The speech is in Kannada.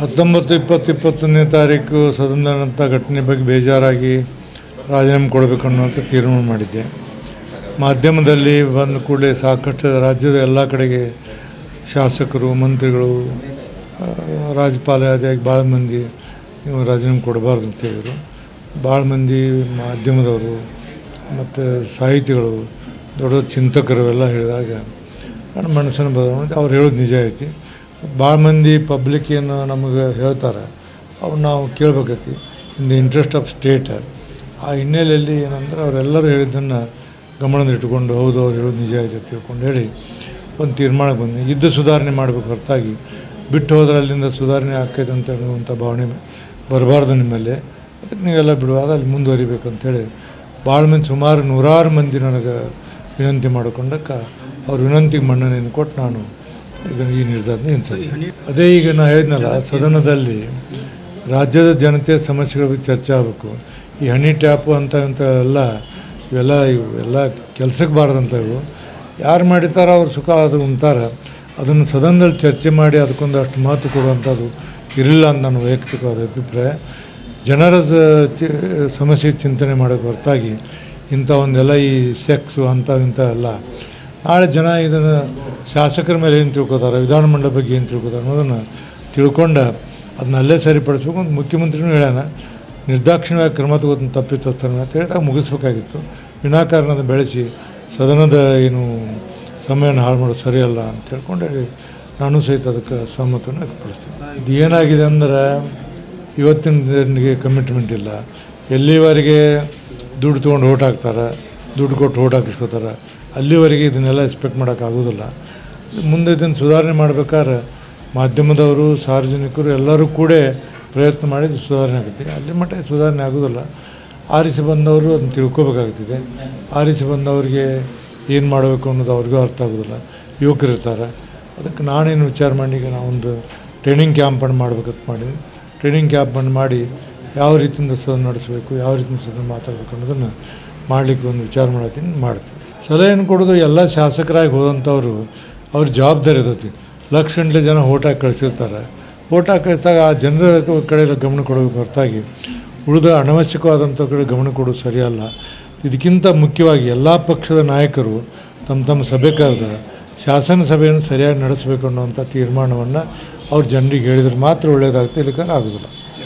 ಹತ್ತೊಂಬತ್ತು ಇಪ್ಪತ್ತು ಇಪ್ಪತ್ತೊಂದನೇ ತಾರೀಕು ಸದನದಂಥ ಘಟನೆ ಬಗ್ಗೆ ಬೇಜಾರಾಗಿ ರಾಜೀನಾಮೆ ಕೊಡಬೇಕು ಅನ್ನುವಂಥ ತೀರ್ಮಾನ ಮಾಡಿದ್ದೆ. ಮಾಧ್ಯಮದಲ್ಲಿ ಬಂದ ಕೂಡಲೇ ಸಾಕಷ್ಟು ರಾಜ್ಯದ ಎಲ್ಲ ಕಡೆಗೆ ಶಾಸಕರು, ಮಂತ್ರಿಗಳು ರಾಜ್ಯಪಾಲ ಅದಾಗಿ ಭಾಳ ಮಂದಿ ನೀವು ರಾಜೀನಾಮೆ ಕೊಡಬಾರ್ದು ಅಂತ ಹೇಳಿದರು. ಭಾಳ ಮಂದಿ ಮಾಧ್ಯಮದವರು ಮತ್ತು ಸಾಹಿತಿಗಳು, ದೊಡ್ಡ ಚಿಂತಕರು ಎಲ್ಲ ಹೇಳಿದಾಗ ನನ್ನ ಮನಸ್ಸನ್ನು ಬದಲಾವಣೆ ಅವ್ರು ಹೇಳೋದು ನಿಜ ಐತಿ. ಭಾಳ ಮಂದಿ ಪಬ್ಲಿಕ್ ಏನು ನಮಗೆ ಹೇಳ್ತಾರೆ ಅವ್ರು ನಾವು ಕೇಳ್ಬೇಕೈತಿ in the interest of state ಆ ಹಿನ್ನೆಲೆಯಲ್ಲಿ ಏನಂದ್ರೆ ಅವರೆಲ್ಲರೂ ಹೇಳಿದ್ದನ್ನು ಗಮನದಲ್ಲಿಟ್ಟುಕೊಂಡು ಹೌದು, ಅವ್ರು ಹೇಳೋದು ನಿಜ ಐತೆ ತಿಳ್ಕೊಂಡು ಹೇಳಿ ಒಂದು ತೀರ್ಮಾನಕ್ಕೆ ಬಂದ್ವಿ. ಇದ್ದು ಸುಧಾರಣೆ ಮಾಡಬೇಕು ಹೊರತಾಗಿ. ಬಿಟ್ಟು ಹೋದ್ರೆ ಅಲ್ಲಿಂದ ಸುಧಾರಣೆ ಆಕೈತೆ ಅಂತ ಹೇಳುವಂಥ ಭಾವನೆ ಬರಬಾರ್ದು ನಿಮ್ಮಲ್ಲಿ. ಅದಕ್ಕೆ ನೀವೆಲ್ಲ ಬಿಡುವಾಗ ಅಲ್ಲಿ ಮುಂದುವರಿಬೇಕು ಅಂತೇಳಿ ಭಾಳ ಮಂದಿ ಸುಮಾರು ನೂರಾರು ಮಂದಿ ನನಗೆ ವಿನಂತಿ ಮಾಡಿಕೊಂಡಕ್ಕೆ ಅವ್ರ ವಿನಂತಿಗೆ ಮನ್ನಣೆಯನ್ನು ಕೊಟ್ಟು ನಾನು ಇದನ್ನು ಈ ನಿರ್ಧಾರ ನಿಂತಿದೆ ಅದೇ ಈಗ ನಾನು ಹೇಳಿದ್ನಲ್ಲ, ಸದನದಲ್ಲಿ ರಾಜ್ಯದ ಜನತೆಯ ಸಮಸ್ಯೆಗಳ ಬಗ್ಗೆ ಚರ್ಚೆ ಆಗಬೇಕು. ಈ ಹನಿ ಟ್ಯಾಪು ಅಂತ ಇಂಥವೆಲ್ಲ ಇವೆಲ್ಲ ಇವು, ಎಲ್ಲ ಕೆಲ್ಸಕ್ಕೆ ಬಾರದಂಥ ಇವು ಯಾರು ಮಾಡಿತಾರೋ ಅವ್ರು ಸುಖ ಅದು ಉಂತಾರೆ ಅದನ್ನು ಸದನದಲ್ಲಿ ಚರ್ಚೆ ಮಾಡಿ ಅದಕ್ಕೊಂದು ಅಷ್ಟು ಮಹತ್ವ ಕೊಡುವಂಥದ್ದು ಇರಲಿಲ್ಲ ಅಂತ ನನ್ನ ವೈಯಕ್ತಿಕವಾದ ಅಭಿಪ್ರಾಯ. ಜನರ ಸಮಸ್ಯೆ ಚಿಂತನೆ ಮಾಡೋಕ್ಕೆ ಹೊರತಾಗಿ ಇಂಥ ಒಂದೆಲ್ಲ ಈ ಸೆಕ್ಸು ಅಂಥ ಇಂಥವೆಲ್ಲ ನಾಳೆ ಜನ ಇದನ್ನು ಶಾಸಕರ ಮೇಲೆ ಏನು ತಿಳ್ಕೊತಾರೆ ವಿಧಾನಮಂಡಲ ಬಗ್ಗೆ ಏನು ತಿಳ್ಕೊತಾರೆ ಅನ್ನೋದನ್ನು ತಿಳ್ಕೊಂಡು ಅದನ್ನ ಅಲ್ಲೇ ಸರಿಪಡಿಸ್ಬೇಕು ಅಂತ ಮುಖ್ಯಮಂತ್ರಿನೂ ಹೇಳ್ಯಾನ. ನಿರ್ದಾಕ್ಷಿಣ್ಯವಾಗಿ ಕ್ರಮ ತಗೋದನ್ನು ತಪ್ಪಿತಸ್ಥರನ್ನ ಅಂತ ಹೇಳಿದಾಗ ಮುಗಿಸ್ಬೇಕಾಗಿತ್ತು. ವಿನಾಕಾರಣದ ಬೆಳೆಸಿ ಸದನದ ಏನು ಸಮಯನ ಹಾಳು ಮಾಡೋದು ಸರಿಯಲ್ಲ ಅಂತ ಹೇಳ್ಕೊಂಡು ಹೇಳಿ ನಾನು ಸಹಿತ ಅದಕ್ಕೆ ಸಹಮತವನ್ನು ವ್ಯಕ್ತಪಡಿಸ್ತೀನಿ. ಇದು ಏನಾಗಿದೆ ಅಂದ್ರೆ ಇವತ್ತಿನ ದಿನಗೆ ಕಮಿಟ್ಮೆಂಟ್ ಇಲ್ಲ. ಎಲ್ಲಿವರೆಗೆ ದುಡ್ಡು ತೊಗೊಂಡು ಓಟ್ ಹಾಕ್ತಾರೆ, ದುಡ್ಡು ಕೊಟ್ಟು ಓಟ್ ಹಾಕಿಸ್ಕೋತಾರೆ ಅಲ್ಲಿವರೆಗೆ ಇದನ್ನೆಲ್ಲ ಎಕ್ಸ್ಪೆಕ್ಟ್ ಮಾಡೋಕ್ಕಾಗೋದಿಲ್ಲ ಮುಂದೆ ಇದನ್ನು ಸುಧಾರಣೆ ಮಾಡ್ಬೇಕಾದ್ರೆ ಮಾಧ್ಯಮದವರು, ಸಾರ್ವಜನಿಕರು ಎಲ್ಲರೂ ಕೂಡ ಪ್ರಯತ್ನ ಮಾಡಿ ಸುಧಾರಣೆ ಆಗುತ್ತೆ. ಅಲ್ಲಿ ಮಟ್ಟ ಸುಧಾರಣೆ ಆಗೋದಿಲ್ಲ. ಆರಿಸಿ ಬಂದವರು ಅದನ್ನ ತಿಳ್ಕೊಬೇಕಾಗ್ತಿದೆ. ಆರಿಸಿ ಬಂದವರಿಗೆ ಏನು ಮಾಡಬೇಕು ಅನ್ನೋದು ಅವ್ರಿಗೂ ಅರ್ಥ ಆಗೋದಿಲ್ಲ. ಯುವಕರು ಇರ್ತಾರೆ. ಅದಕ್ಕೆ ನಾನೇನು ವಿಚಾರ ಮಾಡಿ, ಈಗ ನಾವೊಂದು ಟ್ರೈನಿಂಗ್ ಕ್ಯಾಂಪನ್ನು ಮಾಡ್ಬೇಕಂತ ಮಾಡಿ ಟ್ರೈನಿಂಗ್ ಕ್ಯಾಂಪನ್ನು ಮಾಡಿ ಯಾವ ರೀತಿಯಿಂದ ಸದನ ನಡೆಸಬೇಕು, ಯಾವ ರೀತಿಯಿಂದ ಸದನ ಮಾತಾಡಬೇಕು ಅನ್ನೋದನ್ನು ಮಾಡಲಿಕ್ಕೆ ಒಂದು ವಿಚಾರ ಮಾಡತ್ತೀನಿ ಮಾಡ್ತೀವಿ ಸಲಹೆಯನ್ನು ಕೊಡೋದು ಎಲ್ಲ ಶಾಸಕರಾಗಿ ಹೋದಂಥವ್ರು, ಅವ್ರ ಜವಾಬ್ದಾರಿ ಇರ್ತೈತಿ. ಲಕ್ಷಗಂಟ್ಲೆ ಜನ ಓಟ್ ಹಾಕಿ ಕಳಿಸಿರ್ತಾರೆ. ಓಟ್ ಹಾಕಿ ಕಳಿಸಿದಾಗ ಆ ಜನರ ಕಡೆ ಗಮನ ಕೊಡಬೇಕು ಹೊರತಾಗಿ ಉಳಿದ ಅನವಶ್ಯಕವಾದಂಥ ಕಡೆ ಗಮನ ಕೊಡೋದು ಸರಿಯಲ್ಲ. ಇದಕ್ಕಿಂತ ಮುಖ್ಯವಾಗಿ ಎಲ್ಲ ಪಕ್ಷದ ನಾಯಕರು ತಮ್ಮ ತಮ್ಮ ಸಭೆ ಕರೆದ ಶಾಸನ ಸಭೆಯನ್ನು ಸರಿಯಾಗಿ ನಡೆಸಬೇಕು ಅನ್ನುವಂಥ ತೀರ್ಮಾನವನ್ನು ಅವ್ರು ಜನರಿಗೆ ಹೇಳಿದ್ರೆ ಮಾತ್ರ ಒಳ್ಳೆಯದಾಗುತ್ತೆ ಇಲ್ಲಕ್ಕಾದ್ರೆ ಆಗೋದಿಲ್ಲ.